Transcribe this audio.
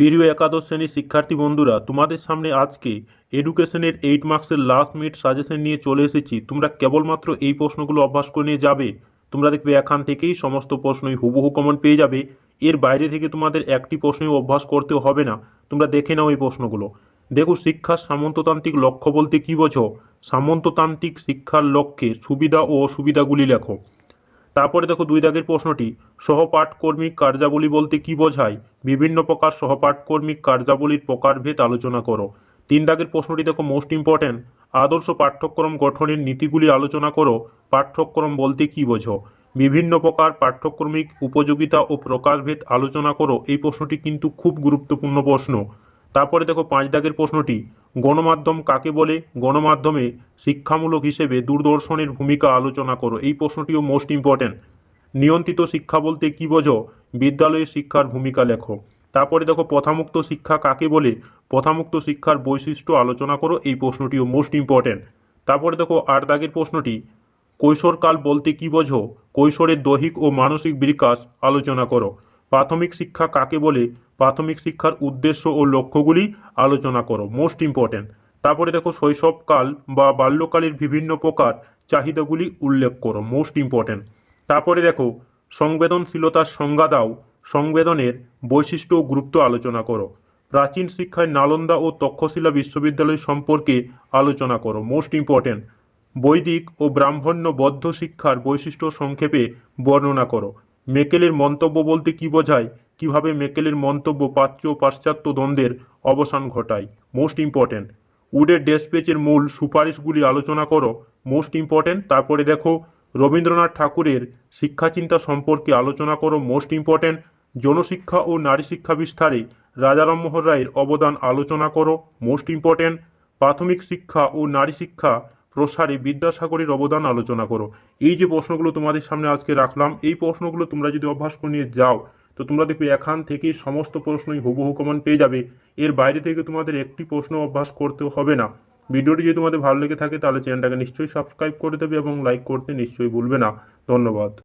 প্রিয় একাদশ শ্রেণির শিক্ষার্থী বন্ধুরা, তোমাদের সামনে আজকে এডুকেশনের এইট মার্কসের লাস্ট মিনিট সাজেশন নিয়ে চলে এসেছি। তোমরা কেবলমাত্র এই প্রশ্নগুলো অভ্যাস করে নিয়ে যাবে। তোমরা দেখবে এখান থেকেই সমস্ত প্রশ্নই হুবহু কমন পেয়ে যাবে। এর বাইরে থেকে তোমাদের একটি প্রশ্নই অভ্যাস করতে হবে না। তোমরা দেখে নাও এই প্রশ্নগুলো। দেখো, শিক্ষার সামন্ততান্ত্রিক লক্ষ্য বলতে কী বোঝো? সামন্ততান্ত্রিক শিক্ষার লক্ষ্যে সুবিধা ও অসুবিধাগুলি লেখো। তারপরে দেখো দুই দাগের প্রশ্নটি সহপাঠকর্মিক কার্যাবলী বলতে কি বোঝায়? বিভিন্ন প্রকার সহপাঠকর্মিক কার্যাবলীর প্রকারভেদ আলোচনা করো। তিন দাগের প্রশ্নটি দেখো মোস্ট ইম্পর্ট্যান্ট আদর্শ পাঠ্যক্রম গঠনের নীতিগুলি আলোচনা করো, পাঠ্যক্রম বলতে কি বোঝো? বিভিন্ন প্রকার পাঠ্যক্রমিক উপযোগিতা ও প্রকারভেদ আলোচনা করো, এই প্রশ্নটি কিন্তু খুব গুরুত্বপূর্ণ প্রশ্ন। তারপরে দেখো পাঁচ দাগের প্রশ্নটি গণমাধ্যম কাকে বলে? গণমাধ্যমে শিক্ষামূলক হিসেবে দূরদর্শনের ভূমিকা আলোচনা করো। এই প্রশ্নটিও মোস্ট ইম্পর্ট্যান্ট নিয়ন্ত্রিত শিক্ষা বলতে কি বোঝো? বিদ্যালয়ে শিক্ষার ভূমিকা লেখো। তারপরে দেখো, প্রথামুক্ত শিক্ষা কাকে বলে? প্রথামুক্ত শিক্ষার বৈশিষ্ট্য আলোচনা করো। এই প্রশ্নটিও মোস্ট ইম্পর্ট্যান্ট তারপরে দেখো আট দাগের প্রশ্নটি, কৈশোরকাল বলতে কি বোঝো? কৈশোরের দৈহিক ও মানসিক বিকাশ আলোচনা করো। প্রাথমিক শিক্ষা কাকে বলে? প্রাথমিক শিক্ষার উদ্দেশ্য ও লক্ষ্যগুলি আলোচনা করো মোস্ট ইম্পর্ট্যান্ট তারপরে দেখো শৈশবকাল বা বাল্যকালের বিভিন্ন প্রকার চাহিদাগুলি উল্লেখ করো মোস্ট ইম্পর্ট্যান্ট তারপরে দেখো সংবেদনশীলতার সংজ্ঞা দাও, সংবেদনের বৈশিষ্ট্য ও গুরুত্ব আলোচনা করো। প্রাচীন শিক্ষায় নালন্দা ও তক্ষশিলা বিশ্ববিদ্যালয় সম্পর্কে আলোচনা করো মোস্ট ইম্পর্ট্যান্ট বৈদিক ও ব্রাহ্মণ্য বদ্ধ শিক্ষার বৈশিষ্ট্য সংক্ষেপে বর্ণনা করো। মেকেলের মন্তব্য বলতে কি বোঝায়? কীভাবে মেকেলের মন্তব্য প্রাচ্য ও পাশ্চাত্য দ্বন্দ্বের অবসান ঘটায়? মোস্ট ইম্পর্ট্যান্ট উডের ডেসপেচের মূল সুপারিশগুলি আলোচনা করো। মোস্ট ইম্পর্ট্যান্ট তারপরে দেখো, রবীন্দ্রনাথ ঠাকুরের শিক্ষাচিন্তা সম্পর্কে আলোচনা করো। মোস্ট ইম্পর্ট্যান্ট জনশিক্ষা ও নারী শিক্ষা বিস্তারে রাজারামমোহন রায়ের অবদান আলোচনা করো। মোস্ট ইম্পর্ট্যান্ট প্রাথমিক শিক্ষা ও নারী শিক্ষা প্রসারে বিদ্যাসাগরের অবদান আলোচনা করো। এই যে প্রশ্নগুলো তোমাদের সামনে আজকে রাখলাম, এই প্রশ্নগুলো তোমরা যদি অভ্যাস করে নিয়ে যাও তো তোমরা দেখবে এখান থেকে সমস্ত প্রশ্নই হুবহু কমন পেয়ে যাবে। এর বাইরে থেকে তোমাদের একটি প্রশ্ন অভ্যাস করতে হবে না। ভিডিওটি যদি তোমাদের ভালো লেগে থাকে তাহলে চ্যানেলটাকে নিশ্চয়ই সাবস্ক্রাইব করে দেবে এবং লাইক করতে নিশ্চয়ই ভুলবে না। ধন্যবাদ।